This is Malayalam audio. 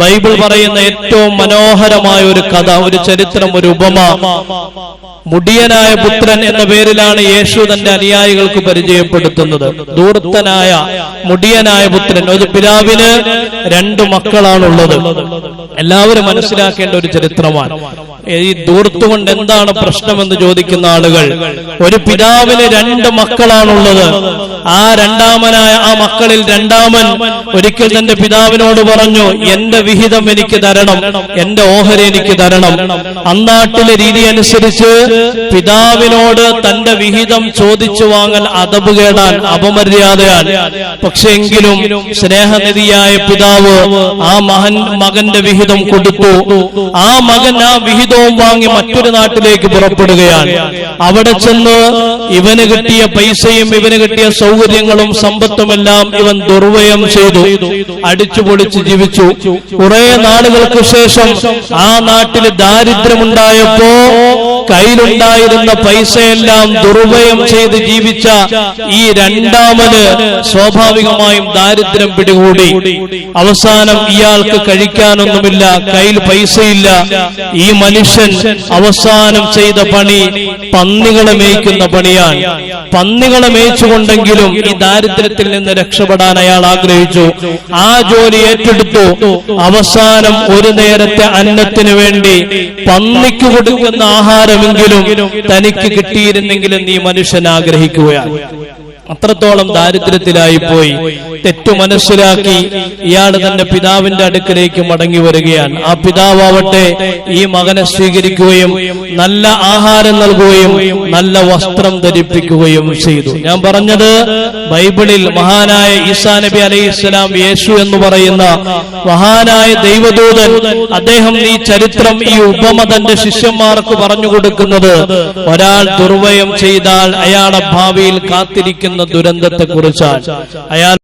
ബൈബിൾ പറയുന്ന ഏറ്റവും മനോഹരമായ ഒരു കഥ ഒരു ചരിത്രം ഒരു ഉപമ. മുടിയനായ പുത്രൻ എന്ന പേരിലാണ് യേശു തന്റെ അനുയായികൾക്ക് പരിചയപ്പെടുത്തുന്നത്. ദൂർത്തനായ മുടിയനായ പുത്രൻ ഒരു പിതാവിന് രണ്ട് മക്കളാണുള്ളത്. എല്ലാവരും മനസ്സിലാക്കേണ്ട ഒരു ചരിത്രമാണ്. ഈ ദൂർത്തുകൊണ്ട് എന്താണ് പ്രശ്നമെന്ന് ചോദിക്കുന്ന ആളുകൾ ഒരു പിതാവിന് രണ്ട് മക്കളാണുള്ളത്. ആ രണ്ടാമനായ ആ മക്കളിൽ രണ്ടാമൻ ഒരിക്കൽ തന്റെ പിതാവിനോട് പറഞ്ഞു എന്റെ വിഹിതം എനിക്ക് തരണം എന്റെ ഓഹരി എനിക്ക് തരണം. അന്നാട്ടിലെ രീതി അനുസരിച്ച് പിതാവിനോട് തന്റെ വിഹിതം ചോദിച്ചു വാങ്ങൽ അതപ് കേടാൻ അപമര്യാദയാണ് പക്ഷെ എങ്കിലും സ്നേഹനിധിയായ പിതാവ് ആ മഹൻ മകന്റെ വിഹിതം കൊടുത്തു. ആ മകൻ ആ വിഹിതവും വാങ്ങി മറ്റൊരു നാട്ടിലേക്ക് പുറപ്പെടുകയാണ്. അവിടെ ചെന്ന് ഇവന് കിട്ടിയ പൈസയും ഇവന് കിട്ടിയ സൗകര്യങ്ങളും സമ്പത്തുമെല്ലാം ഇവൻ ദുർവ്യയം ചെയ്തു. അടിച്ചു പൊളിച്ച് ജീവിച്ചു. കുറെ നാളുകൾക്ക് ശേഷം ആ നാട്ടിൽ ദാരിദ്ര്യമുണ്ടായപ്പോ കയ്യിലുണ്ടായിരുന്ന പൈസയെല്ലാം ദുർവ്യയം ചെയ്ത് ജീവിച്ച ഈ രണ്ടാമന് സ്വാഭാവികമായും ദാരിദ്ര്യം പിടികൂടി. അവസാനം ഇയാൾക്ക് കഴിക്കാനൊന്നുമില്ല കയ്യിൽ പൈസയില്ല. ഈ മനുഷ്യൻ അവസാനം ചെയ്ത പണി പന്നികളെ മേയ്ക്കുന്ന പണിയാണ്. പന്നികളെ മേയിച്ചുകൊണ്ടെങ്കിലും ഈ ദാരിദ്ര്യത്തിൽ നിന്ന് രക്ഷപ്പെടാൻ അയാൾ ആഗ്രഹിച്ചു. ആ ജോലി ഏറ്റെടുത്തു. അവസാനം ഒരു നേരത്തെ അന്നത്തിനു വേണ്ടി പന്നിക്ക് കൊടുക്കുന്ന ആഹാരമെങ്കിലും തനിക്ക് കിട്ടിയിരുന്നെങ്കിലും നീ മനുഷ്യൻ ആഗ്രഹിക്കുകയാണ് അത്രത്തോളം ദാരിദ്ര്യത്തിലായി പോയി. തെറ്റു മനസ്സിലാക്കി ഇയാൾ തന്റെ പിതാവിന്റെ അടുക്കലേക്ക് മടങ്ങി വരികയാണ്. ആ പിതാവട്ടെ ഈ മകനെ സ്വീകരിക്കുകയും നല്ല ആഹാരം നൽകുകയും നല്ല വസ്ത്രം ധരിപ്പിക്കുകയും ചെയ്തു. ഞാൻ പറഞ്ഞത് ബൈബിളിൽ മഹാനായ ഈസാ നബി അലൈഹി ഇസ്ലാം യേശു എന്ന് പറയുന്ന മഹാനായ ദൈവദൂതൻ അദ്ദേഹം ഈ ചരിത്രം ഈ ഉപമ തന്റെ ശിഷ്യന്മാർക്ക് പറഞ്ഞു കൊടുക്കുന്നത് ഒരാൾ ദുർവയം ചെയ്താൽ അയാളെ ഭാവിയിൽ കാത്തിരിക്കുന്ന ദുരന്തത്തെ കുറിച്ചാണ് അയാൾ